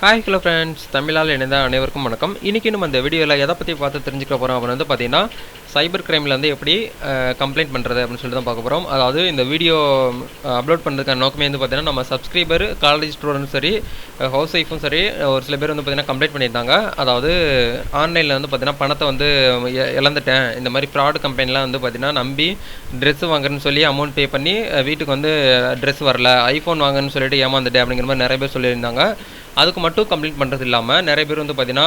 Hi hello friends தமிழால் இணைந்த அனைவருக்கும் வணக்கம். இன்றைக்கி நம்ம இந்த வீடியோவில் எதை பற்றி பார்த்து தெரிஞ்சுக்க போகிறோம் அப்படின்னு வந்து பார்த்தீங்கன்னா சைபர் கிரைமில் வந்து எப்படி கம்ப்ளைண்ட் பண்ணுறது அப்படின்னு சொல்லிட்டு தான் பார்க்க போகிறோம் அதாவது இந்த வீடியோ அப்லோட் பண்ணுறதுக்கான நோக்கமே வந்து பார்த்திங்கன்னா நம்ம சப்ஸ்கிரைபர் காலேஜ் ஸ்டூடெண்ட்டும் சரி ஹவுஸ் ஒய்ஃபும் சரி ஒரு சில பேர் வந்து பார்த்திங்கன்னா கம்ப்ளைண்ட் பண்ணியிருந்தாங்க. அதாவது ஆன்லைனில் வந்து பார்த்திங்கன்னா பணத்தை வந்து இழந்துட்டேன். இந்த மாதிரி ஃப்ராடு கம்பெனிலாம் வந்து பார்த்தீங்கன்னா நம்பி ட்ரெஸ்ஸு வாங்குறேன்னு சொல்லி அமௌண்ட் பே பண்ணி வீட்டுக்கு வந்து ட்ரெஸ் வரல ஐஃபோன் வாங்குன்னு சொல்லிட்டு ஏமாந்துட்டேன் அப்படிங்கிற மாதிரி நிறைய பேர் சொல்லியிருந்தாங்க. அதுக்கு மட்டும் கம்ப்ளைண்ட் பண்ணுறது இல்லாமல் நிறைய பேர் வந்து பார்த்தீங்கன்னா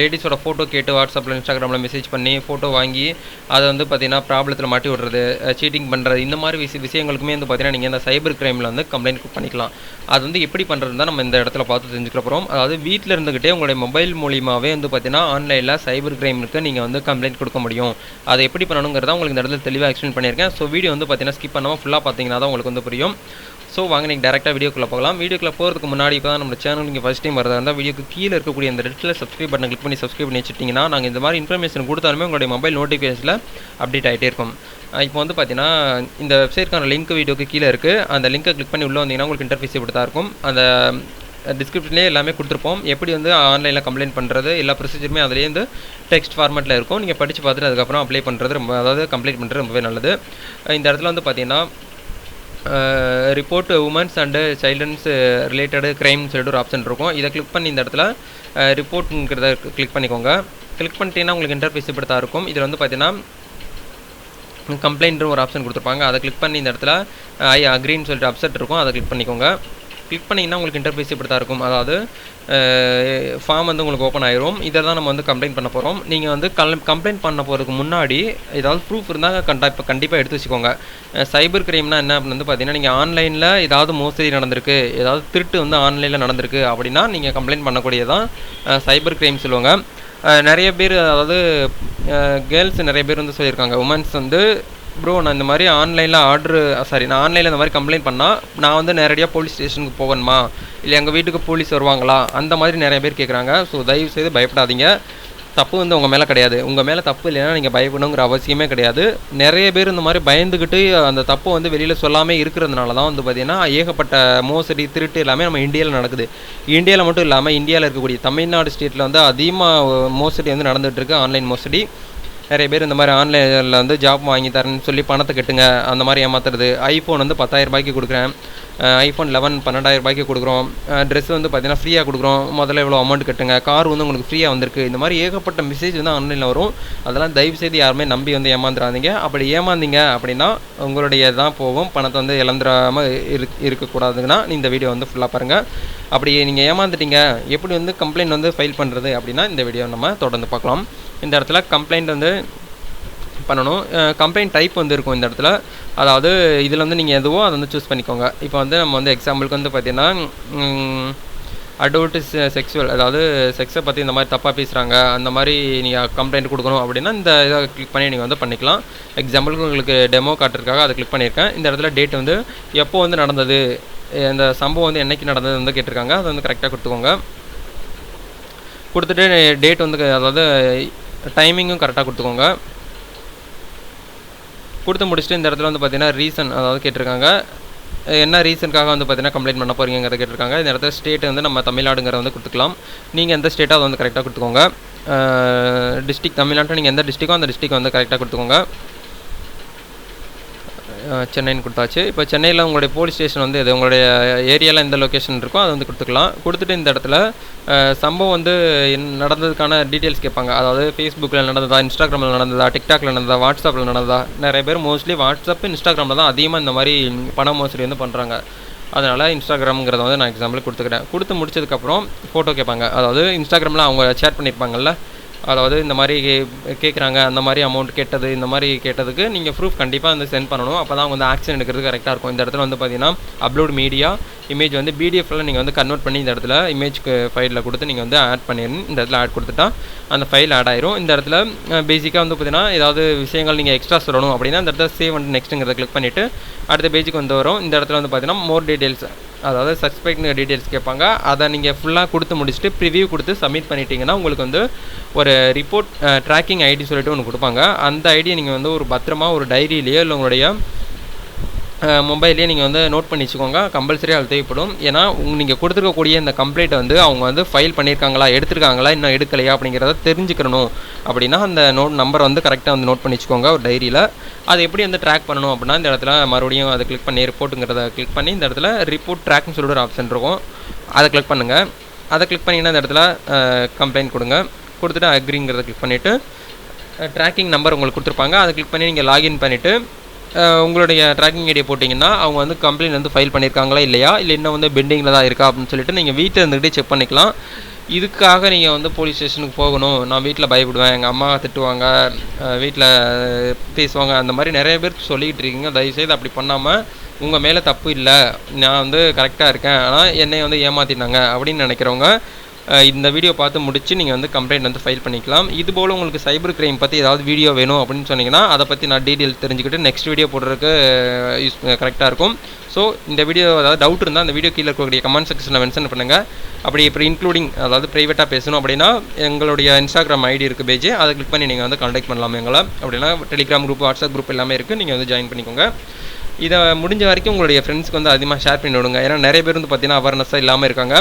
லேடிஸோட ஃபோட்டோ கேட்டு வாட்ஸ்அப்பில் இன்ஸ்டாகிராமில் மெசேஜ் பண்ணி ஃபோட்டோ வாங்கி அதை வந்து பார்த்தீங்கன்னா ப்ராப்ளத்தில் மாட்டி விடுறது சீட்டிங் பண்ணுறது இந்த மாதிரி விஷய விஷயங்களுக்குமே வந்து பார்த்தீங்கன்னா நீங்கள் இந்த சைபர் கிரைமில் வந்து கம்ப்ளைண்ட் பண்ணிக்கலாம். அது வந்து எப்படி பண்ணுறது தான் நம்ம இந்த இடத்துல பார்த்து தெரிஞ்சுக்க போகிறோம் அதாவது வீட்டில் இருந்துக்கிட்டே உங்களுடைய மொபைல் மூலியமாகவே வந்து பார்த்தீங்கன்னா ஆன்லைனில் சைபர் கிரைமுக்கு நீங்கள் வந்து கம்ப்ளைண்ட் கொடுக்க முடியும். அதை எப்படி பண்ணணுங்கிறத உங்களுக்கு இந்த இடத்துல தெளிவாக எக்ஸ்பிளைன் பண்ணியிருக்கேன். ஸோ வீடியோ வந்து பார்த்தீங்கன்னா ஸ்கிப் பண்ணாமல் ஃபுல்லாக பார்த்தீங்கன்னா தான் உங்களுக்கு வந்து புரியும். ஸோ வாங்க நீங்கள் டேரெக்டாக வீடியோக்குள்ளே போகலாம். வீடியோக்குள்ளே போகிறதுக்கு முன்னாடி இப்போ தான் நம்ம சேனல் நீங்கள் ஃபஸ்ட் டைம் வரதா இருந்தால் வீடியோக்கு கீழே இருக்கக்கூடிய அந்த ரெட்டில் சப்ஸ்கிரைப் பட்டன் கிளிக் பண்ணி சப்ஸ்கிரைப் பண்ணி வச்சுட்டிங்கன்னா நாங்கள் இந்த மாதிரி இன்ஃபர்மேஷன் கொடுத்தாலுமே உங்களுடைய மொபைல் நோட்டிஃபிகேஷனில் அப்டேட் ஆகிட்டே இருக்கும். இப்போ வந்து பார்த்தீங்கன்னா இந்த வெப்சைட்க்கான லிங்க் வீடியோக்கு கீழே இருக்குது அந்த லிங்கை கிளிக் பண்ணி உள்ளே வந்தீங்கன்னா உங்களுக்கு இன்டர்ஃபேஸ் இப்படி தான் இருக்கும். அந்த டிஸ்கிரிப்ஷன்லேயே எல்லாமே கொடுத்துருப்போம். எப்படி வந்து ஆன்லைனில் கம்ப்ளைண்ட் பண்ணுறது எல்லா ப்ரொசீஜருமே அதுலேயே வந்து டெக்ஸ்ட் ஃபார்மேட்டில் இருக்கும். நீங்கள் படித்து பார்த்துட்டு அதுக்கப்புறம் அப்ளை பண்ணுறது ரொம்ப அதாவது கம்ப்ளைண்ட் பண்ணுறது ரொம்பவே நல்லது. இந்த இடத்துல வந்து பார்த்தீங்கன்னா report women's and children's related crime சொல்லிட்டு ஒரு ஆப்ஷன் இருக்கும். இதை கிளிக் பண்ணி இந்த இடத்துல ரிப்போர்ட்டுங்கிறத கிளிக் பண்ணிக்கோங்க. கிளிக் பண்ணிட்டீங்கன்னா உங்களுக்கு இன்டர்ஃபேஸ் இப்படி தான் இருக்கும். இதில் வந்து பார்த்தீங்கன்னா கம்ப்ளைண்ட்னு ஒரு ஆப்ஷன் கொடுத்துருப்பாங்க. அதை கிளிக் பண்ணி இந்த இடத்துல ஐ அக்ரின்னு சொல்லிட்டு அப்செட் இருக்கும். அதை கிளிக் பண்ணிக்கோங்க. கிளிக் பண்ணிங்கன்னா உங்களுக்கு இன்டர்ஃபேஸ் இப்படி தான் இருக்கும். அதாவது ஃபார்ம் வந்து உங்களுக்கு ஓப்பன் ஆயிரும். இதை தான் நம்ம வந்து கம்ப்ளைண்ட் பண்ண போகிறோம் நீங்கள் வந்து கல் கம்ப்ளைண்ட் பண்ண போகிறதுக்கு முன்னாடி ஏதாவது ப்ரூஃப் இருந்தால் கண்டிப்பாக கண்டிப்பாக எடுத்து வச்சுக்கோங்க. சைபர் கிரைம்னா என்ன அப்படின்னு வந்து பார்த்தீங்கன்னா நீங்கள் ஆன்லைனில் ஏதாவது மோசடி நடந்திருக்கு ஏதாவது திருட்டு வந்து ஆன்லைனில் நடந்திருக்கு அப்படின்னா நீங்கள் கம்ப்ளைண்ட் பண்ணக்கூடியதான் சைபர் கிரைம் சொல்லுவாங்க. நிறைய பேர் அதாவது கேர்ள்ஸ் நிறைய பேர் வந்து சொல்லியிருக்காங்க. உமன்ஸ் வந்து ப்ரோ நான் இந்த மாதிரி ஆன்லைனில் ஆர்டரு சாரி நான் ஆன்லைனில் இந்த மாதிரி கம்ப்ளைண்ட் பண்ணால் நான் வந்து நேரடியாக போலீஸ் ஸ்டேஷனுக்கு போகணுமா? இல்லை எங்கள் வீட்டுக்கு போலீஸ் வருவாங்களா? அந்த மாதிரி நிறைய பேர் கேட்குறாங்க ஸோ தயவு செய்து பயப்படாதீங்க. தப்பு வந்து உங்கள் மேலே கிடையாது. உங்கள் மேலே தப்பு இல்லைன்னா நீங்கள் பயப்படணுங்கிற அவசியமே கிடையாது. நிறைய பேர் இந்த மாதிரி பயந்துக்கிட்டு அந்த தப்பை வந்து வெளியில் சொல்லாமல் இருக்கிறதுனால தான் வந்து பார்த்திங்கன்னா ஏகப்பட்ட மோசடி திருட்டு எல்லாமே நம்ம இந்தியாவில் நடக்குது. இந்தியாவில் மட்டும் இல்லாமல் இந்தியாவில் இருக்கக்கூடிய தமிழ்நாடு ஸ்டேட்டில் வந்து அதிகமாக மோசடி வந்து நடந்துகிட்ருக்கு ஆன்லைன் மோசடி. நிறைய பேர் இந்த மாதிரி ஆன்லைனில் வந்து ஜாப் வாங்கி தரேன்னு சொல்லி பணத்தை கட்டுங்க. அந்த மாதிரி ஏமாத்துறது. ஐஃபோன் வந்து பத்தாயிரம் ரூபாய்க்கு கொடுக்குறேன். ஐஃபோன் லெவன் பன்னெண்டாயிரம் ரூபாய்க்கு கொடுக்குறோம். ட்ரெஸ் வந்து பார்த்தீங்கன்னா ஃப்ரீயாக கொடுக்குறோம். முதல்ல இவ்வளோ அமௌண்ட் கட்டுங்க. கார் வந்து உங்களுக்கு ஃப்ரீயாக வந்திருக்கு. இந்த மாதிரி ஏகப்பட்ட மெசேஜ் வந்து ஆன்லைனில் வரும். அதெல்லாம் தயவு செய்து யாருமே நம்பி வந்து ஏமாந்துடாதீங்க அப்படி ஏமாந்தீங்க அப்படின்னா உங்களுடைய தான் போகும். பணத்தை வந்து இழந்துடாமல் இரு இருக்கக்கூடாதுன்னா இந்த வீடியோ வந்து ஃபுல்லாக பாருங்கள் அப்படி நீங்கள் ஏமாந்துட்டீங்க. எப்படி வந்து கம்ப்ளைண்ட் வந்து ஃபைல் பண்ணுறது அப்படின்னா இந்த வீடியோ நம்ம தொடர்ந்து பார்க்கலாம். இந்த இடத்துல கம்ப்ளைண்ட் வந்து பண்ணணும். கம்ப்ளைண்ட் டைப் வந்து இருக்கும் இந்த இடத்துல. அதாவது இதில் வந்து நீங்கள் எதுவோ அதை வந்து சூஸ் பண்ணிக்கோங்க. இப்போ வந்து நம்ம வந்து எக்ஸாம்பிளுக்கு வந்து பார்த்தீங்கன்னா அடல்ட் செக்ஸுவல் அதாவது செக்ஸை பற்றி இந்த மாதிரி தப்பாக பேசுகிறாங்க அந்த மாதிரி நீங்கள் கம்ப்ளைண்ட் கொடுக்கணும் அப்படின்னா இந்த இதை கிளிக் பண்ணி நீங்கள் வந்து பண்ணிக்கலாம். எக்ஸாம்பிளுக்கு உங்களுக்கு டெமோ காட்டுறதுக்காக அதை கிளிக் பண்ணியிருக்கேன். இந்த இடத்துல டேட் வந்து எப்போ வந்து நடந்தது இந்த சம்பவம் வந்து என்னைக்கு நடந்தது வந்து கேட்டிருக்காங்க. அதை வந்து கரெக்டாக கொடுத்துக்கோங்க. கொடுத்துட்டு டேட் வந்து அதாவது டைமிங்கும் கரெக்டாக கொடுத்துக்கோங்க. கொடுத்து முடிச்சுட்டு இந்த இடத்துல வந்து பார்த்தீங்கன்னா ரீசன் அதாவது கேட்டிருக்காங்க. என்ன ரீசனுக்காக வந்து பார்த்தீங்கன்னா கம்ப்ளைண்ட் பண்ண போகிறீங்கிறத கேட்டிருக்காங்க. இந்த இடத்துல ஸ்டேட் வந்து நம்ம தமிழ்நாடுங்கிறத வந்து கொடுத்துக்கலாம். நீங்கள் எந்த ஸ்டேட்டோ அதை வந்து கரெக்டாக கொடுத்துக்கோங்க. டிஸ்ட்ரிக் தமிழ்நாட்டில் நீங்கள் எந்த டிஸ்ட்ரிக்கோ அந்த டிஸ்ட்ரிக் வந்து கரெக்டாக கொடுத்துக்கோங்க. சென்னைன்னு கொடுத்தாச்சு. இப்போ சென்னையில் உங்களுடைய போலீஸ் ஸ்டேஷன் வந்து இது உங்களுடைய ஏரியாவில் எந்த லொக்கேஷன் இருக்கோ அதை வந்து கொடுத்துக்கலாம். கொடுத்துட்டு இந்த இடத்துல சம்பவம் வந்து நடந்ததுக்கான டீட்டெயில்ஸ் கேட்பாங்க. அதாவது ஃபேஸ்புக்கில் நடந்ததா இன்ஸ்டாகிராமில் நடந்ததா டிக்டாக்ல நடந்ததா வாட்ஸ்அப்பில் நடந்ததா? நிறைய பேர் மோஸ்ட்லி வாட்ஸ்அப் இன்ஸ்டாகிராமில் தான் அதிகமாக இந்த மாதிரி பண மோசடி வந்து பண்ணுறாங்க அதனால் இன்ஸ்டாகிராம்ங்கிறத வந்து நான் எக்ஸாம்பிள் கொடுத்துக்கிறேன். கொடுத்து முடிச்சதுக்கப்புறம் ஃபோட்டோ கேட்பாங்க. அதாவது இன்ஸ்டாகிராமில் அவங்க ஷேர் பண்ணியிருப்பாங்கல்ல அதாவது இந்த மாதிரி கேட்குறாங்க அந்த மாதிரி அமௌண்ட் கேட்டது இந்த மாதிரி கேட்டதுக்கு நீங்கள் ப்ரூஃப் கண்டிப்பாக வந்து சென்ட் பண்ணணும். அப்போ தான் வந்து ஆக்ஷன் எடுக்கிறது கரெக்டாக இருக்கும். இந்த இடத்துல வந்து பார்த்தீங்கன்னா அப்லோட் மீடியா இமேஜ் வந்து பிடிஎஃப்ல நீங்கள் வந்து கன்வெர்ட் பண்ணி இந்த இடத்துல இமேஜ்க்கு ஃபைலில் கொடுத்து நீங்கள் வந்து ஆட் பண்ணிடணும். இந்த இடத்துல ஆட் கொடுத்துட்டா அந்த ஃபைல் ஆட் ஆயிரும். இந்த இடத்துல பேசிக்காக வந்து பார்த்தீங்கன்னா ஏதாவது விஷயங்கள் நீங்கள் எக்ஸ்ட்ரா சொல்லணும் அப்படின்னா இந்த இடத்துல சேவ் வந்து நெக்ஸ்ட்டுங்கிறத கிளிக் பண்ணிவிட்டு அடுத்த பேஜுக்கு வந்து வரும். இந்த இடத்துல வந்து பார்த்தீங்கன்னா மோர் டீட்டெயில்ஸ் அதாவது சஸ்பெக்ட் டீட்டெயில்ஸ் கேட்பாங்க. அதை நீங்கள் ஃபுல்லாக கொடுத்து முடிச்சுட்டு ப்ரிவியூ கொடுத்து சப்மிட் பண்ணிட்டீங்கன்னா உங்களுக்கு வந்து ஒரு ரிப்போர்ட் ட்ராக்கிங் ஐடி சொல்லிட்டு ஒன்று கொடுப்பாங்க. அந்த ஐடியை நீங்கள் வந்து ஒரு பத்திரமா ஒரு டைரியிலேயோ இல்லை உங்களுடைய மொபைல்லேயே நீங்கள் வந்து நோட் பண்ணி வச்சுக்கோங்க. கம்பல்சரியாக அது தேவைப்படும். ஏன்னா நீங்கள் கொடுத்துருக்கக்கூடிய இந்த கம்ப்ளைண்ட் வந்து அவங்க வந்து ஃபைல் பண்ணியிருக்காங்களா எடுத்திருக்காங்களா இன்னும் எடுக்கலையா அப்படிங்கிறத தெரிஞ்சுக்கணும். அப்படின்னா அந்த நோட் நம்பர் வந்து கரெக்டாக வந்து நோட் பண்ணி வச்சுக்கோங்க ஒரு டைரியில் அது எப்படி வந்து ட்ராக் பண்ணணும் அப்படின்னா இந்த இடத்துல மறுபடியும் அதை கிளிக் பண்ணி ரிப்போர்ட்டுங்கிறத கிளிக் பண்ணி இந்த இடத்துல ரிப்போர்ட் ட்ராக்னு சொல்லிட்டு ஒரு ஆப்ஷன் இருக்கும். அதை கிளிக் பண்ணுங்கள் அதை கிளிக் பண்ணிங்கன்னா இந்த இடத்துல கம்ப்ளைண்ட் கொடுங்க. கொடுத்துட்டு அக்ரிங்கிறத கிளிக் பண்ணிவிட்டு ட்ராக்கிங் நம்பர் உங்களுக்கு கொடுத்துருப்பாங்க. அதை கிளிக் பண்ணி நீங்கள் லாகின் பண்ணிவிட்டு உங்களுடைய ட்ராக்கிங் ஐடியை போட்டிங்கன்னா அவங்க வந்து கம்ப்ளைண்ட் வந்து ஃபைல் பண்ணியிருக்காங்களா இல்லையா? இல்லை இன்னும் வந்து பெண்டிங்கில் தான் இருக்கா அப்படின்னு சொல்லிட்டு நீங்கள் வீட்டில் இருந்துக்கிட்டே செக் பண்ணிக்கலாம். இதுக்காக நீங்கள் வந்து போலீஸ் ஸ்டேஷனுக்கு போகணும். நான் வீட்டில் பயப்படுவேன். எங்கள் அம்மா திட்டுவாங்க வீட்டில் பேசுவாங்க. அந்த மாதிரி நிறைய பேர் சொல்லிக்கிட்டு இருக்கீங்க. தயவுசெய்து அப்படி பண்ணாமல் உங்கள் மேலே தப்பு இல்லை. நான் வந்து கரெக்டாக இருக்கேன். ஆனால் என்னை வந்து ஏமாற்றினாங்க அப்படின்னு நினைக்கிறவங்க இந்த வீடியோ பார்த்து முடிச்சு நீங்கள் வந்து கம்ப்ளைண்ட் வந்து ஃபைல் பண்ணிக்கலாம். இது போல் உங்களுக்கு சைபர் கிரைம் பற்றி ஏதாவது வீடியோ வேணும் அப்படின்னு சொன்னீங்கன்னா அதை பற்றி நான் டீட்டெயில் தெரிஞ்சுக்கிட்டு நெக்ஸ்ட் வீடியோ போடுறதுக்கு யூஸ் கரெக்டாக இருக்கும். ஸோ இந்த வீடியோ அதாவது டவுட் இருந்தால் அந்த வீடியோ கீழே இருக்கக்கூடிய கமெண்ட் செக்ஷனில் மென்ஷன் பண்ணுங்கள் அப்படி இப்போ இன்க்ளூடிங் அதாவது ப்ரைவேட்டாக பேசணும் அப்படின்னா எங்களுடைய இன்ஸ்டாகிராம் ஐடி இருக்குது பேஜ் அதை கிளிக் பண்ணி நீங்கள் வந்து கான்டாக்ட் பண்ணலாம் எங்களை அப்படின்னா டெலிகிராம் குரூப் வாட்ஸ்அப் குரூப் எல்லாமே இருக்குது நீங்கள் வந்து ஜாயின் பண்ணிக்கோங்க. இதை முடிஞ்ச வரைக்கும் உங்களுடைய ஃப்ரெண்ட்ஸ்க்கு வந்து அதிகமாக ஷேர் பண்ணி விடுங்க. ஏன்னா நிறைய பேர் வந்து பார்த்தீங்கன்னா அவேர்னஸாக இல்லாமல் இருக்காங்க.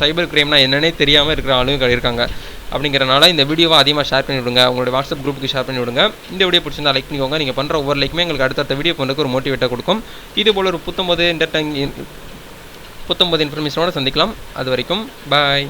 சைபர் கிரைம்னா என்னன்னே தெரியாமல் இருக்கிற ஆளுங்க இருக்காங்க. அப்படிங்கிறனால இந்த வீடியோவை அதிகமாக ஷேர் பண்ணி விடுங்க. உங்களுடைய வாட்ஸ்அப் குரூப்புக்கு ஷேர் பண்ணி விடுங்க. இந்த வீடியோ பிடிச்சிருந்தா லைக் பண்ணிக்கோங்க. நீங்கள் பண்ணுற ஒவ்வொரு லைக்குமே எங்களுக்கு அடுத்தடுத்த வீடியோ பண்ணுறதுக்கு ஒரு மோட்டிவேட்டாக கொடுக்கும். இது போல் ஒரு புத்தம்போது என்டர்டைன் புத்தம்பது இன்ஃபர்மேஷனோட சந்திக்கலாம். அது வரைக்கும் பாய்